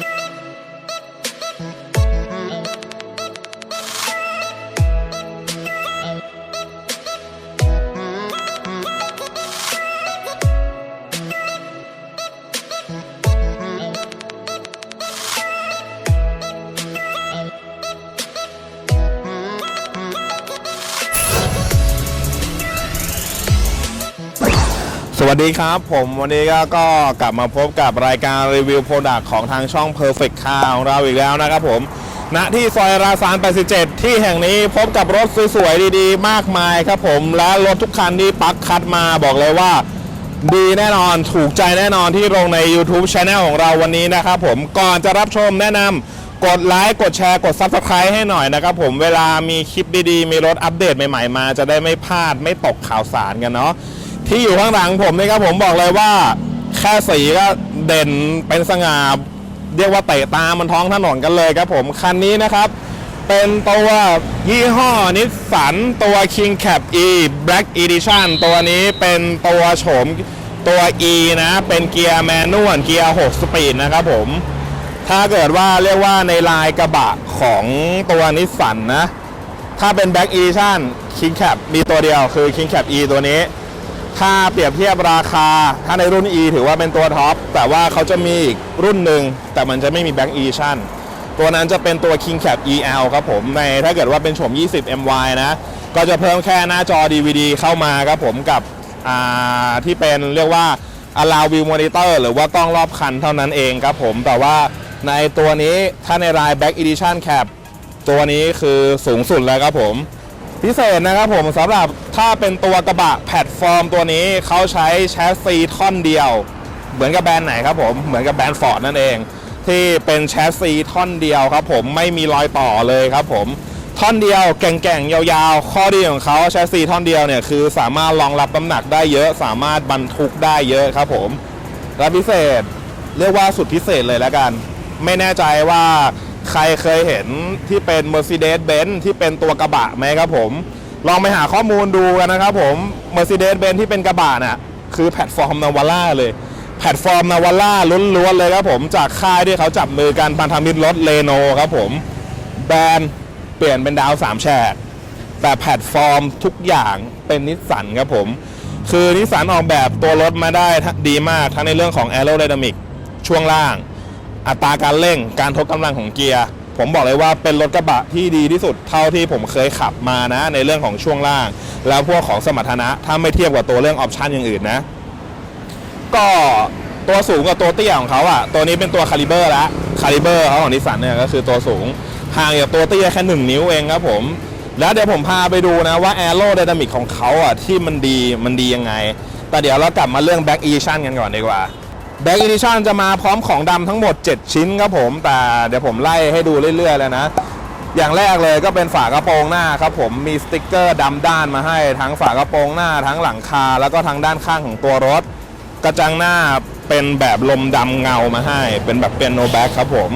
Thank you. วัสดีครับ ผมวันนี้ก็ก็กลับมาพบกับรายการรีวิวโปรดักต์ของทางช่อง Perfect Car ของเราอีกแล้วนะครับผมณที่ซอยราซาน 87 ที่แห่งนี้พบกับรถสวยๆ ดีๆ มากมายครับผม และรถทุกคันที่ปักคัดมาบอกเลยว่า ดีแน่นอนถูกใจแน่นอนที่ลงใน YouTube Channel ของเราวันนี้นะครับผมก่อนจะรับชมแนะนำกดไลค์กดแชร์กด Subscribe ให้หน่อยนะครับผมเวลามีคลิปดีๆ มีรถอัปเดตใหม่ๆ มาจะได้ไม่พลาดไม่ตกข่าวสารกันเนาะ ที่อยู่ข้างหลังผมนี่ครับผมบอกเลยว่า แค่สีก็เด่นเป็นสง่าเรียกว่าเตะตามันท้องถนนกันเลยครับผมคันนี้นะครับ เป็นตัวยี่ห้อนิสสันตัว King Cap E Black Edition ตัวนี้เป็นตัวโฉมตัว E นะ เป็นเกียร์แมนนวลเกียร์ 6 สปีดนะครับผม ถ้าเกิดว่าเรียกว่าในลายกระบะของตัวนิสสันนะ ถ้าเป็น Black Edition King Cap มีตัวเดียวคือ King Cap E ตัวนี้ ถ้าเปรียบเทียบราคา ถ้าในรุ่น E ถือว่าเป็นตัวท็อป แต่ว่าเขาจะมีอีกรุ่นหนึ่ง แต่มันจะไม่มี Black Edition ตัวนั้นจะเป็นตัว King Cap EL ครับผมในถ้าเกิดว่าเป็นโฉม 20 MY นะ ก็จะเพิ่มแค่หน้าจอ DVD เข้ามาครับผมกับที่เป็นเรียกว่า Allow View Monitor หรือว่ากล้องรอบคันเท่านั้นเองครับผม แต่ว่าในตัวนี้ถ้าในราย Back Edition Cap ตัวนี้คือสูงสุดแล้วครับผม พิเศษนะครับผมสำหรับถ้าเป็นตัวกระบะแพลตฟอร์มตัวนี้เขาใช้แชสซีท่อนเดียว เหมือนกับแบรนด์ไหนครับผมเหมือนกับแบรนด์ฟอร์ดนั่นเอง ที่เป็นแชสซีท่อนเดียวครับผมไม่มีรอยต่อเลยครับผมท่อนเดียวแก่งๆยาวๆ ข้อดีของเขาแชสซีท่อนเดียวเนี่ยคือสามารถรองรับน้ำหนักได้เยอะ สามารถบรรทุกได้เยอะครับผมและพิเศษเรียกว่าสุดพิเศษเลยแล้วกัน ไม่แน่ใจว่า ใครเคยเห็นที่เป็น Mercedes-Benz ที่เป็นตัวกระบะไหมครับผม ลองไปหาข้อมูลดูกันนะครับผม Mercedes-Benz ที่เป็นกระบะน่ะคือแพลตฟอร์มนาวาร่าเลย แพลตฟอร์มนาวาร่าล้วนๆเลยครับผมจากค่ายที่เขาจับมือกันพันธมิตรรถเลโนครับผมแบรนด์เปลี่ยนเป็นดาวสามแฉกแต่แพลตฟอร์มทุกอย่างเป็นนิสสันครับผม คือนิสสันออกแบบตัวรถมาได้ดีมากทั้งในเรื่องของ aerodynamic ช่วงล่าง อัตราการเร่งการทดกำลังของเกียร์ผมบอกเลยว่าเป็นรถกระบะที่ดีที่สุดเท่าที่ผมเคยขับมานะ ในเรื่องของช่วงล่าง แล้วพวกของสมรรถนะถ้าไม่เทียบกับตัวเรื่องออปชันอย่างอื่นนะ ก็ตัวสูงกับตัวเตี้ยของเขาอะตัวนี้เป็นตัวคาลิเบอร์ละคาลิเบอร์เขาของนิสสันเนี่ยก็คือตัวสูงห่างจากตัวเตี้ยแค่หนึ่งนิ้วเองครับผม แล้วเดี๋ยวผมพาไปดูนะว่าแอโร d y นามิกของเขาอะที่มันดีมันดียังไง แต่เดี๋ยวเรากลับมาเรื่อง Back Edition กันก่อนดีกว่า Back Edition จะมาพร้อมของดำทั้งหมด 7 ชิ้นครับผม แต่เดี๋ยวผมไล่ให้ดูเรื่อยๆเลยนะ อย่างแรกเลยก็เป็นฝากระโปรงหน้าครับผมมีสติกเกอร์ดำด้านมาให้ทั้งฝากระโปรงหน้าทั้งหลังคา แล้วก็ทั้งด้านข้างของตัวรถ กระจังหน้าเป็นแบบลมดำเงามาให้ เป็นแบบเป็นโนแบ็กครับผม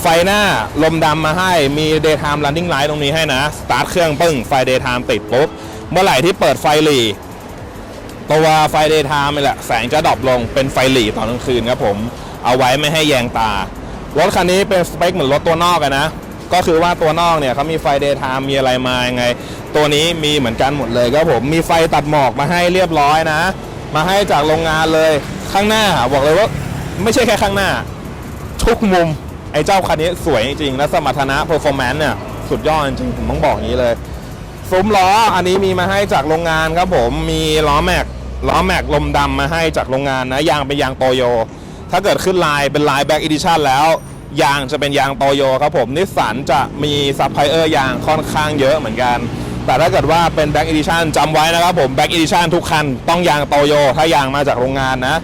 ไฟหน้าลมดำมาให้มี daytime running light ตรงนี้ให้นะ สตาร์ทเครื่องปึ้งไฟ daytime ติดปุ๊บ เมื่อไหร่ที่เปิดไฟหลี ตัวไฟ daytime นี่แหละ แสงจะดรอปลงเป็นไฟหลีตอนกลางคืนครับผม เอาไว้ไม่ให้แยงตา รถคันนี้เป็นสเปคเหมือนรถตัวนอกอะนะ ก็คือว่าตัวนอกเนี่ยเขามีไฟ daytime มีอะไรมายังไง ตัวนี้มีเหมือนกันหมดเลยครับผม มีไฟตัดหมอกมาให้เรียบร้อยนะ มาให้จากโรงงานเลยข้างหน้าบอกเลยว่าไม่ใช่แค่ข้างหน้า ทุกมุมไอ้เจ้าคันนี้สวยจริงๆ และสมรรถนะ performance เนี่ยสุดยอดจริงผมต้องบอกอย่างนี้เลยซุ้มล้ออันนี้มีมาให้จากโรงงานครับผมมีล้อแม็ก ล้อแม็กลมดำมาให้จากโรงงานนะยางเป็นยางโตโย ถ้าเกิดขึ้นลายเป็นลายแบ็กอีดิชันแล้ว ยางจะเป็นยางโตโยครับผมนิสสันจะมีซัพพลายเออร์ยางค่อนข้างเยอะเหมือนกัน แต่ถ้าเกิดว่าเป็นแบ็กอีดิชันจำไว้นะครับผมแบ็กอีดิชันทุกคันต้องยางโตโยถ้ายางมาจากโรงงานนะ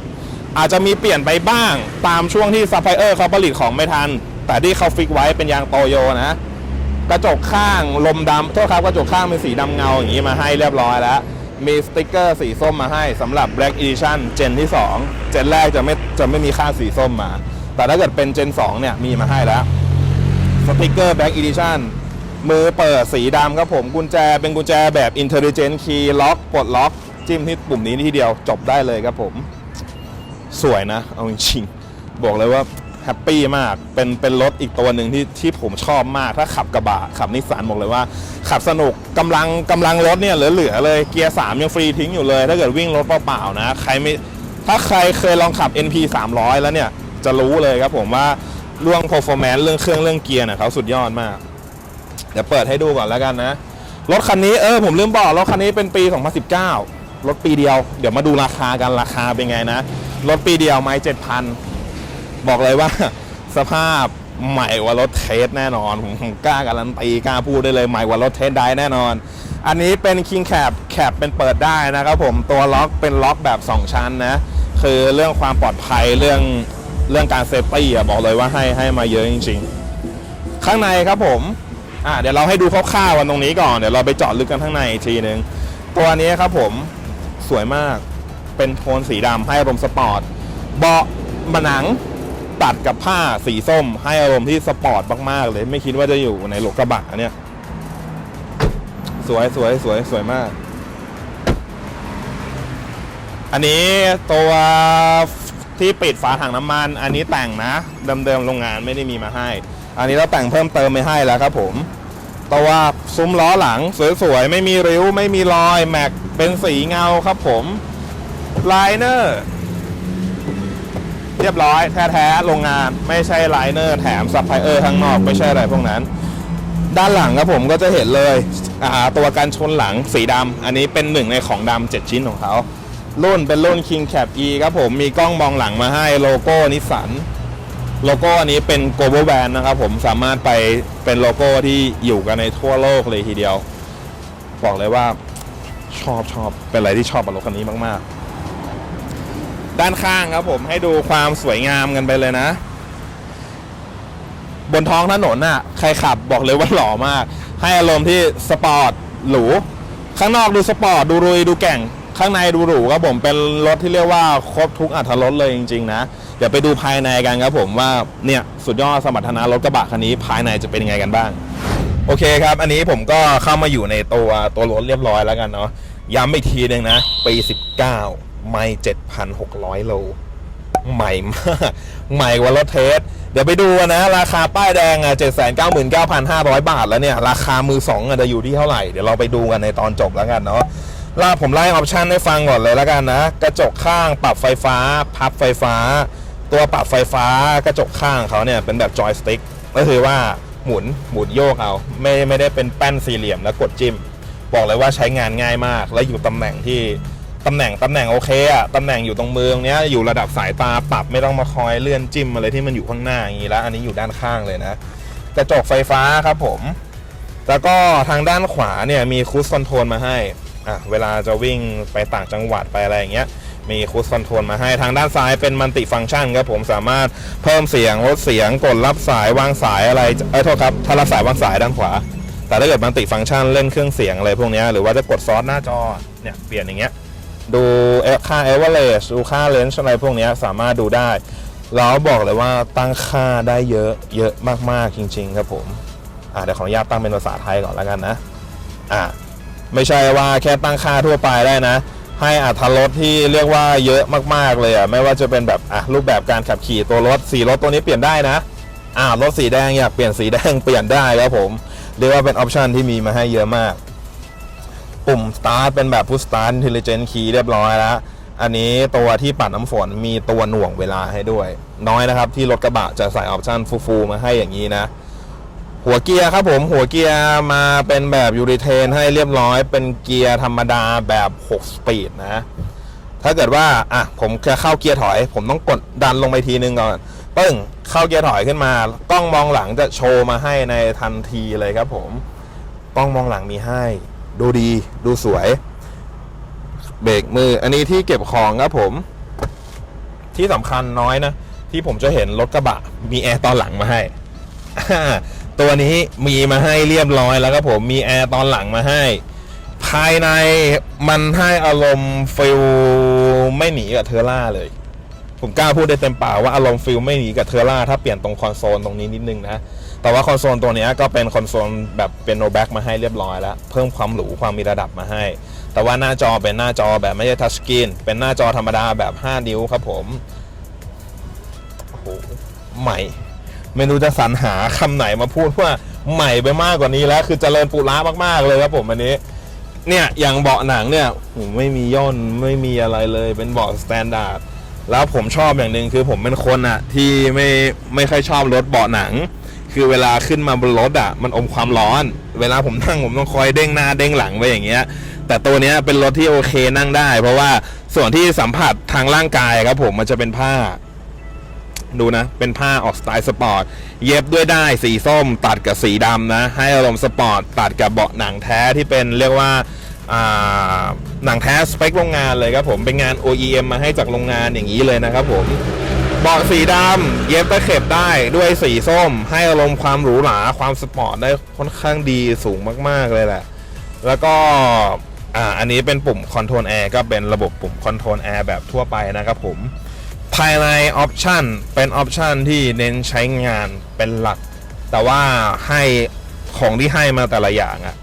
อาจจะมีเปลี่ยนไปบ้างตามช่วงที่ซัพพลายเออร์เขาผลิตของไม่ทัน แต่ที่เขาฟิกไว้เป็นยางโตโยนะกระจกข้างลมดำโทษครับกระจกข้างเป็นสีดำเงาอย่างนี้มาให้เรียบร้อยแล้ว มีสติกเกอร์สีส้มมาให้สำหรับ Black Edition เจนที่ 2 เจนแรกจะไม่จะไม่มีค่าสีส้มมา แต่ถ้าเกิดเป็นเจน 2 เนี่ย มีมาให้แล้ว สติกเกอร์ Black Edition มือเปิดสีดำครับผม กุญแจเป็นกุญแจแบบ Intelligent Key ล็อกปลดล็อก จิ้มที่ปุ่มนี้ทีเดียวจบได้เลยครับผม สวยนะ เอาจริงๆบอกเลยว่า แฮปปี้มาก เป็นเป็นรถอีกตัวหนึ่งที่ที่ผมชอบมาก ถ้าขับกระบะขับนิสสันบอกเลยว่า ขับสนุกกำลังกำลังรถเนี่ยเหลือๆเลยเกียร์ 3 ยังฟรีทิ้งอยู่เลย ถ้าเกิดวิ่งรถเปล่าๆนะใครไม่ถ้าใครเคยลองขับ NP 300 แล้วเนี่ยจะรู้เลยครับผมว่าเรื่อง performance เรื่องเครื่องเรื่องเกียร์เนี่ยเขาสุดยอดมาก เดี๋ยวเปิดให้ดูก่อนแล้วกันนะ รถคันนี้เออผมลืมบอกรถคันนี้เป็นปี 2019 รถปีเดียว เดี๋ยวมาดูราคากันราคาเป็นไงนะ รถปีเดียวไม้7,000 บอกเลยว่าสภาพใหม่กว่ารถเทสแน่นอน ผมกล้าการันตีกล้าพูดได้เลยใหม่กว่ารถเทสได้แน่นอน อันนี้เป็น King Cap แคปเป็นเปิดได้นะครับผมตัวล็อกเป็นล็อกแบบ 2 ชั้นนะ คือเรื่องความปลอดภัยเรื่องเรื่องการเซฟตี้อะบอกเลยว่าให้ให้มาเยอะจริง ๆ ข้างในครับผมอ่าเดี๋ยวเราให้ดูคร่าวๆกันตรงนี้ก่อนเดี๋ยวเราไปเจาะลึกกันข้างในอีกทีหนึ่งตัวนี้ครับผมสวยมากเป็นโทนสีดำให้อารมณ์สปอร์ตเบาะบะหนัง ตัดกับผ้าสีส้ม ให้อารมณ์ที่สปอร์ตมากๆเลย ไม่คิดว่าจะอยู่ในรถกระบะเนี่ย สวยสวยสวยสวยมาก อันนี้ตัวที่ปิดฝาถังน้ำมัน อันนี้แต่งนะ เดิมๆโรงงานไม่ได้มีมาให้ อันนี้เราแต่งเพิ่มเติมไม่ให้แล้วครับผมตัวซุ้มล้อหลัง สวยๆ ไม่มีริ้ว ไม่มีรอย แม็กเป็นสีเงาครับผมไลเนอร์ เรียบร้อยแท้ๆโรงงานไม่ใช่ไลเนอร์แถมซัพพลายเออร์ข้างนอกไม่ใช่อะไรพวกนั้น ด้านหลังครับผมก็จะเห็นเลยตัวกันชนหลังสีดำอันนี้เป็นหนึ่งในของดำเจ็ดชิ้นของเขารุ่นเป็นรุ่น King Cap E ครับผมมีกล้องมองหลังมาให้โลโก้นิสสันโลโก้อันนี้เป็น global brand นะครับผมสามารถไปเป็นโลโก้ที่อยู่กันในทั่วโลกเลยทีเดียว บอกเลยว่าชอบชอบเป็นอะไรที่ชอบกับรถคันนี้มาก ๆ ด้านข้างครับผมให้ดูความสวยงามกันไปเลยนะ บนท้องถนนน่ะ ใครขับบอกเลยว่าหล่อมาก ให้อารมณ์ที่สปอร์ตหรูข้างนอกดูสปอร์ตดูรุยดูแก่ง ข้างในดูหรูครับผมเป็นรถที่เรียกว่าครบทุกอัตรถรสเลยจริง ๆ นะ เดี๋ยวไปดูภายในกันครับผมว่าเนี่ยสุดยอดสมรรถนะรถกระบะคันนี้ภายในจะเป็นยังไงกันบ้าง โอเคครับ อันนี้ผมก็เข้ามาอยู่ในตัวตัวรถเรียบร้อยแล้วกันเนาะย้ำอีกทีหนึ่งนะปี 19 ไม่7,600โล ใหม่มาก ใหม่กว่ารถเทส เดี๋ยวไปดูนะ ราคาป้ายแดงอะ799,500บาทแล้วเนี่ย ราคามือสองอะจะอยู่ที่เท่าไหร่ เดี๋ยวเราไปดูกันในตอนจบแล้วกันเนาะล่าผมไล่ออปชันให้ฟังก่อนเลยแล้วกันนะ กระจกข้างปรับไฟฟ้า พับไฟฟ้า ตัวปรับไฟฟ้ากระจกข้างเขาเนี่ยเป็นแบบจอยสติ๊กก็คือว่าหมุนหมุนโยกเอา ไม่ไม่ได้เป็นแป้นสี่เหลี่ยมแล้วกดจิ้ม บอกเลยว่าใช้งานง่ายมาก และอยู่ตำแหน่งที่ ตำแหน่งตำแหน่งโอเคอะตำแหน่งอยู่ตรงมือตรงเนี้ยอยู่ระดับสายตาปรับไม่ต้องมาคอยเลื่อนจิ้มอะไรที่มันอยู่ข้างหน้าอย่างนี้แล้ว อันนี้อยู่ด้านข้างเลยนะกระจกไฟฟ้าครับผม แล้วก็ทางด้านขวาเนี่ยมีคูสคอนโทรลมาให้อะเวลาจะวิ่งไปต่างจังหวัดไปอะไรอย่างเงี้ยมีคูสคอนโทรลมาให้ทางด้านซ้ายเป็นมัลติฟัง c t ชันครับผมสามารถเพิ่มเสียงลดเสียงกดรับสายวางสายอะไรเอ้ยโทษครับถ้ารับสายวางสายด้านขวา แต่ถ้าเกิดมัลติฟัง c t ชันเล่นเครื่องเสียงอะไรพวกนี้หรือว่าจะกดซอสหน้าจอเนี่ยเปลี่ยนอย่างเงี้ย ดูเอ่อค่า average ดูค่า range อะไรพวกนี้สามารถดูได้ แล้วบอกเลยว่าตั้งค่าได้เยอะเยอะมากๆจริง ๆ ครับผมอ่าเดี๋ยวขออนุญาตตั้งเป็นภาษาไทยก่อนแล้วกันนะอ่าไม่ใช่ว่าแค่ตั้งค่าทั่วไปได้นะ ให้อัตรถรสที่เรียกว่าเยอะมากๆเลยอะไม่ว่าจะเป็นแบบอะรูปแบบการขับขี่ตัวรถสีรถตัวนี้เปลี่ยนได้นะอ่ารถสีแดงอยากเปลี่ยนสีแดงเปลี่ยนได้ครับผมเรียกว่าเป็นออปชันที่มีมาให้เยอะมาก ปุ่ม start เป็นแบบ push start intelligent key เรียบร้อยแล้ว อันนี้ตัวที่ปัดน้ำฝนมีตัวหน่วงเวลาให้ด้วย น้อยนะครับ ที่รถกระบะจะใส่ออปชันฟูๆมาให้อย่างนี้นะ หัวเกียร์ครับผมหัวเกียร์มาเป็นแบบยูริเทนให้เรียบร้อย เป็นเกียร์ธรรมดาแบบ 6 สปีดนะถ้าเกิดว่าอะผมจะเข้าเกียร์ถอย ผมต้องกดดันลงไปทีนึงก่อนปึ้งเข้าเกียร์ถอยขึ้นมากล้องมองหลังจะโชว์มาให้ในทันทีเลยครับผมกล้องมองหลังมีให้ ดูดีดูสวย เบรกมือ อันนี้ที่เก็บของครับผม ที่สำคัญน้อยนะ ที่ผมจะเห็นรถกระบะ มีแอร์ตอนหลังมาให้ ตัวนี้มีมาให้เรียบร้อยแล้วครับผมมีแอร์ตอนหลังมาให้ ภายในมันให้อารมณ์ฟิลไม่หนีกับเทอร่าเลยผมกล้าพูดได้เต็มปากว่าอารมณ์ฟิลไม่หนีกับเทอร่าถ้าเปลี่ยนตรงคอนโซลตรงนี้นิดนึงนะ แต่ว่าคอนโซลตัวนี้ก็เป็นคอนโซลแบบเป็นโนแบ็กมาให้เรียบร้อยแล้ว เพิ่มความหรูความมีระดับมาให้ แต่ว่าหน้าจอเป็นหน้าจอแบบไม่ใช่ทัชสกรีนเป็นหน้าจอธรรมดาแบบ 5 นิ้วครับผมโอ้โหใหม่ ไม่รู้จะสรรหาคำไหนมาพูดว่าใหม่ไปมากกว่านี้แล้ว คือเจริญปุระมากๆเลยครับผมอันนี้เนี่ยอย่างเบาะหนังเนี่ยโหไม่มีย่นไม่มีอะไรเลยเป็นเบาะสแตนดาร์ดแล้วผมชอบอย่างหนึ่งคือผมเป็นคนอะที่ไม่ไม่ค่อยชอบรถเบาะหนัง คือเวลาขึ้นมาบนรถอะมันอมความร้อน เวลาผมนั่งผมต้องคอยเด้งหน้าเด้งหลังไปอย่างเงี้ย แต่ตัวเนี้ยเป็นรถที่โอเคนั่งได้ เพราะว่าส่วนที่สัมผัสทางร่างกายครับผมมันจะเป็นผ้า ดูนะ เป็นผ้าออกสไตล์สปอร์ต เย็บด้วยได้สีส้ม ตัดกับสีดำนะ ให้อารมณ์สปอร์ต ตัดกับเบาะหนังแท้ที่เป็นเรียกว่าหนังแท้สเปคโรงงานเลยครับผมเป็นงาน OEM มาให้จากโรงงานอย่างนี้เลยนะครับผม เบาะสีดำเย็บตะเข็บได้ด้วยสีส้ม ให้อารมณ์ความหรูหราความสปอร์ตได้ค่อนข้างดีสูงมาก ๆ เลยแหละ แล้วก็อ่าอันนี้เป็นปุ่มคอนโทรลแอร์ก็เป็นระบบปุ่มคอนโทรลแอร์แบบทั่วไปนะครับผม ภายในออปชันเป็นออปชันที่เน้นใช้งานเป็นหลัก แต่ว่าให้ของที่ให้มาแต่ละอย่างอะ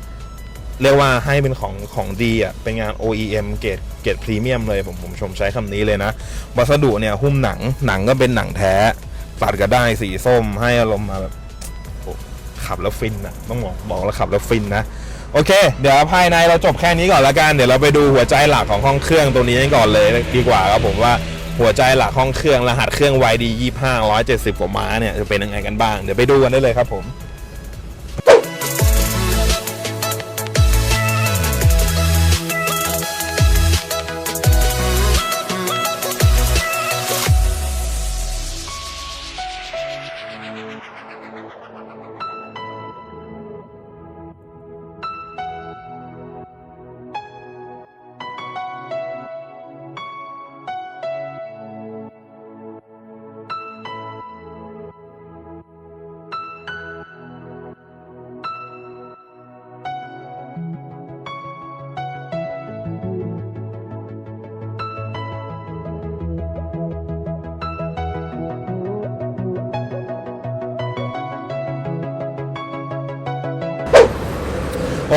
เรียกว่าให้เป็นของของดีอะเป็นงาน OEM เกรดเกรดพรีเมียมเลยผมผมชมใช้คำนี้เลยนะ วัสดุเนี่ยหุ้มหนังหนังก็เป็นหนังแท้ตัดก็ได้สีส้มให้อารมณ์มาแบบขับแล้วฟินนะต้องบอกบอกแล้วขับแล้วฟินนะ โอเค เดี๋ยวภายในเราจบแค่นี้ก่อนละกัน เดี๋ยวเราไปดูหัวใจหลักของห้องเครื่องตัวนี้กันก่อนเลยดีกว่าครับผมว่าหัวใจหลักห้องเครื่องรหัสเครื่อง YD 25 170กว่าม้าเนี่ยจะเป็นยังไงกันบ้าง เดี๋ยวไปดูกันได้เลยครับผม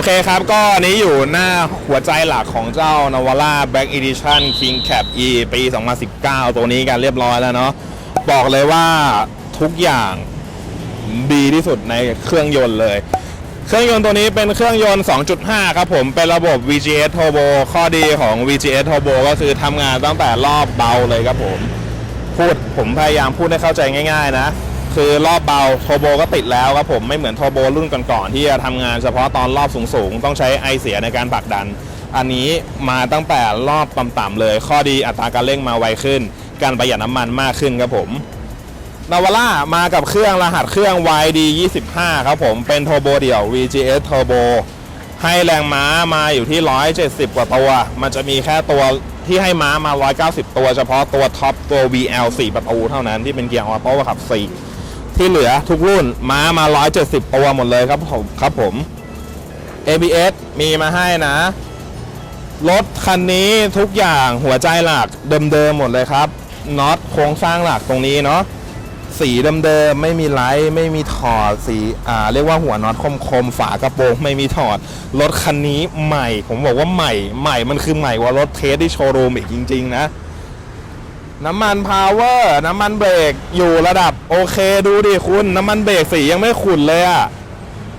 อเคครับ ก็อันนี้อยู่หน้าหัวใจหลักของเจ้า Navara Black Edition King Cap E ปี 2019 ตัวนี้กันเรียบร้อยแล้วเนาะบอกเลยว่าทุกอย่างดีที่สุดในเครื่องยนต์เลย เครื่องยนต์ตัวนี้เป็นเครื่องยนต์ 2.5 ครับผม เป็นระบบ VGS Turbo ข้อดีของ VGS Turbo ก็คือทำงานตั้งแต่รอบเบาเลยครับผม พูดผมพยายามพูดให้เข้าใจง่าย ๆ นะ คือรอบเบาโทโบก็ติดแล้วครับผมไม่เหมือนโทโบรุ่นก่อนๆที่จะทำงานเฉพาะตอนรอบสูงๆ ต้องใช้ไอเสียในการผลักดัน อันนี้มาตั้งแต่รอบต่ำๆเลย ข้อดีอัตราการเร่งมาไวขึ้น การประหยัดน้ำมันมากขึ้นครับผมนาวาร่ามากับเครื่องรหัสเครื่อง YD 25ครับผมเป็นโทโบเดี่ยว VGS Turbo ให้แรงม้ามาอยู่ที่ 170 กว่าตัว มันจะมีแค่ตัวที่ให้ม้ามา 190 ตัว เฉพาะตัวท็อปตัว VL 4 ประตูเท่านั้นที่เป็นเกียร์ออโต้ขับ 4 ที่เหลือทุกรุ่นม้ามา 170ตัวหมดเลยครับผมครับผม ABS มีมาให้นะ รถคันนี้ทุกอย่างหัวใจหลักเดิมๆหมดเลยครับน็อตโครงสร้างหลักตรงนี้เนาะสีเดิมๆไม่มีไลท์ไม่มีถอดสีอ่าเรียกว่าหัวน็อตคมๆฝากระโปรงไม่มีถอด รถคันนี้ใหม่ ผมบอกว่าใหม่ ใหม่มันคือใหม่กว่ารถเทสที่โชว์รูมอีกจริง ๆ นะ น้ำมันพาวเวอร์น้ำมันเบรกอยู่ระดับโอเคดูดิคุณ น้ำมันเบรกสียังไม่ขุ่นเลยอะ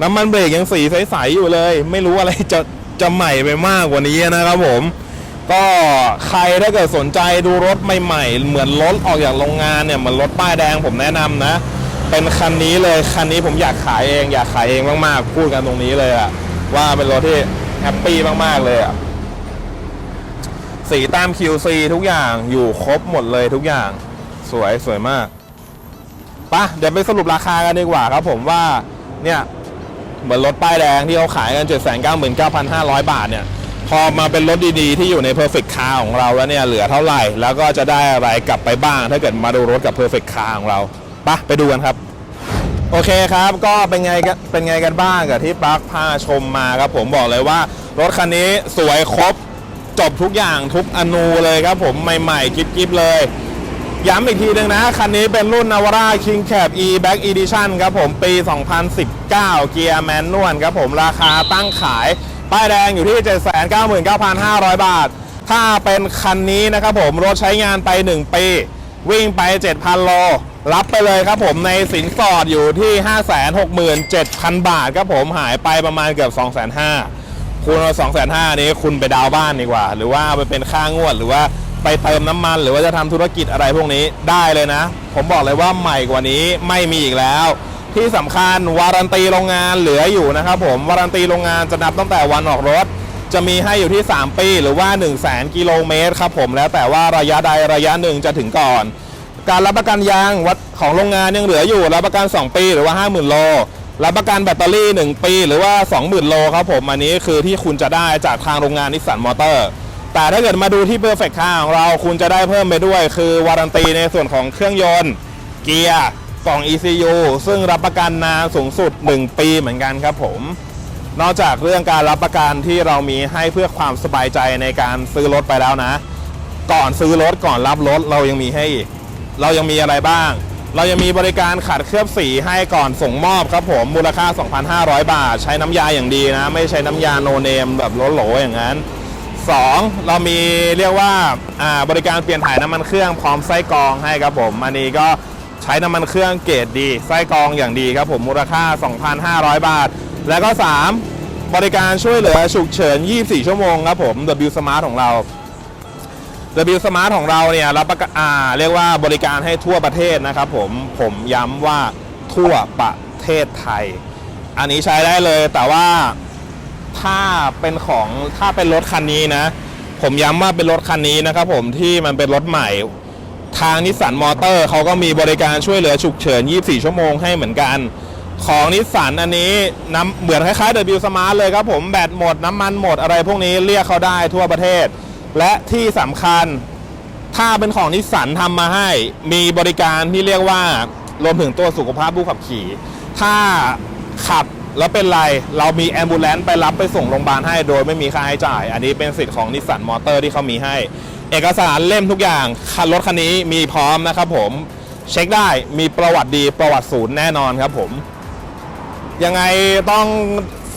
น้ำมันเบรกยังสีใสๆอยู่เลย ไม่รู้อะไรจะจะใหม่ไปมากกว่านี้นะครับผม ก็ใครถ้าเกิดสนใจดูรถใหม่ๆ เหมือนรถออกจากโรงงานเนี่ยเหมือนรถป้ายแดงผมแนะนำนะ เป็นคันนี้เลยคันนี้ผมอยากขายเอง อยากขายเองมากๆ พูดกันตรงนี้เลยอะว่าเป็นรถที่แฮปปี้มากๆเลยอะ สีตาม QC ทุกอย่างอยู่ครบหมดเลยทุกอย่าง สวยสวยมากปะเดี๋ยวไปสรุปราคากันดีกว่าครับผมว่าเนี่ยเหมือนรถป้ายแดงที่เขาขายกัน 799,500 บาทเนี่ย พอมาเป็นรถดีๆ ที่อยู่ใน Perfect Car ของเราแล้วเนี่ย เหลือเท่าไหร่ แล้วก็จะได้อะไรกลับไปบ้าง ถ้าเกิดมาดูรถกับ Perfect Car ของเราปะไปดูกันครับ โอเคครับ ก็เป็นไงกันเป็นไงกันบ้างกับที่ปลั๊กพาชมมาครับผมบอกเลยว่ารถคันนี้สวยครบ จบทุกอย่างทุกอนูเลยครับผมใหม่ๆกิ๊บๆเลย ย้ำอีกทีหนึงนะ คันนี้เป็นรุ่น Navara King Cap E Back Edition ครับผมปี 2019 เกียร์แมนนวลครับผมราคาตั้งขาย ป้ายแดงอยู่ที่ 799,500 บาท ถ้าเป็นคันนี้นะครับผมรถใช้งานไป 1 ปี วิ่งไป 7,000 โล รับไปเลยครับผมในสินสอดอยู่ที่ 567,000 บาทครับผมหายไปประมาณเกือบ 2,500 คูณเอา2,500นี้คุณไปดาวบ้านดีกว่า หรือว่าไปเป็นค่างวด หรือว่าไปเติมน้ำมัน หรือว่าจะทำธุรกิจอะไรพวกนี้ได้เลยนะ ผมบอกเลยว่าใหม่กว่านี้ไม่มีอีกแล้ว ที่สำคัญวารันตีโรงงานเหลืออยู่นะครับผมวารันตีโรงงานจะนับตั้งแต่วันออกรถ จะมีให้อยู่ที่ 3 ปีหรือว่า 1 0 0 0 0แกิโลเมตรครับผมแล้วแต่ว่าระยะใดระยะหนึ่งจะถึงก่อน การรับประกันยางวัดของโรงงานยังเหลืออยู่รับประกัน 2 ปีหรือว่า 50,000โล รับประกันแบตเตอรี่ 1 ปีหรือว่า 20,000 โลครับผม อันนี้คือที่คุณจะได้จากทางโรงงานนิสสันมอเตอร์ แต่ถ้าเกิดมาดูที่ Perfect Car ของเราคุณจะได้เพิ่มไปด้วย คือวารันตีในส่วนของเครื่องยนต์ เกียร์กล่อง ECU ซึ่งรับประกันนานสูงสุด 1 ปีเหมือนกันครับผม นอกจากเรื่องการรับประกันที่เรามีให้เพื่อความสบายใจในการซื้อรถไปแล้วนะ ก่อนซื้อรถก่อนรับรถเรายังมีให้อีกเรายังมีอะไรบ้าง เรายังมีบริการขัดเคลือบสีให้ก่อนส่งมอบครับผมมูลค่า 2,500 บาท ใช้น้ำยาอย่างดีนะ ไม่ใช้น้ำยาโนเนมแบบโหลๆอย่างนั้น 2. เรามีเรียกว่าาบริการเปลี่ยนถ่ายน้ำมันเครื่องพร้อมไส้กรองให้ครับผมอันนี้ก็ใช้น้ำมันเครื่องเกรดดีไส้กรองอย่างดีครับผมมูลค่า 2,500 บาท แล้วก็ 3. บริการช่วยเหลือฉุกเฉิน 24 ชั่วโมงครับผม W Smart ของเรา W Smart ของเราเนี่ยรับประกันอ่าเรียกว่าบริการให้ทั่วประเทศนะครับผมผมย้ำว่าทั่วประเทศไทย อันนี้ใช้ได้เลยแต่ว่าถ้าเป็นของถ้าเป็นรถคันนี้นะ ผมย้ำว่าเป็นรถคันนี้นะครับผมที่มันเป็นรถใหม่ทางนิสสันมอเตอร์เขาก็มีบริการช่วยเหลือฉุกเฉิน 24 ชั่วโมงให้เหมือนกัน ของนิสสันอันนี้น้ำเหมือนคล้ายๆ W Smart เลยครับผมแบตหมดน้ำมันหมดอะไรพวกนี้เรียกเขาได้ทั่วประเทศ และที่สำคัญถ้าเป็นของนิสสันทำมาให้ มีบริการที่เรียกว่ารวมถึงตัวสุขภาพผู้ขับขี่ ถ้าขับแล้วเป็นไรเรามีแอมบูเลนต์ไปรับไปส่งโรงพยาบาลให้โดยไม่มีค่าใช้จ่าย อันนี้เป็นสิทธิ์ของนิสสันมอเตอร์ที่เขามีให้ เอกสารเล่มทุกอย่างคันรถคันนี้มีพร้อมนะครับผมเช็คได้มีประวัติดีประวัติศูนย์แน่นอนครับผมยังไงต้อง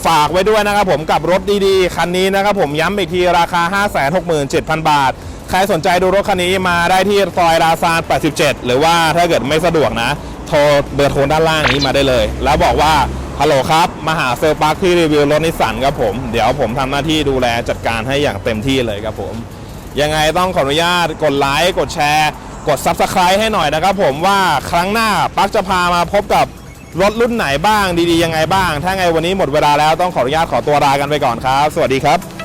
ฝากไว้ด้วยนะครับผมกับรถดีๆ คันนี้นะครับผมย้ำอีกทีราคา 567,000 บาท ใครสนใจดูรถคันนี้มาได้ที่ซอยราซาน 87 หรือว่าถ้าเกิดไม่สะดวกนะ โทรเบอร์โทรด้านล่างนี้มาได้เลย แล้วบอกว่าฮัลโหลครับมาหาเซลล์ปาร์คที่รีวิวรถนิสสันครับผม เดี๋ยวผมทำหน้าที่ดูแลจัดการให้อย่างเต็มที่เลยครับผม ยังไงต้องขออนุญาตกดไลค์กดแชร์ กด Subscribe ให้หน่อยนะครับผมว่าครั้งหน้าปักจะพามาพบกับ รถรุ่นไหนบ้างดีๆยังไงบ้าง ถ้าไงวันนี้หมดเวลาแล้วต้องขออนุญาตขอตัวลากันไปก่อนครับ สวัสดีครับ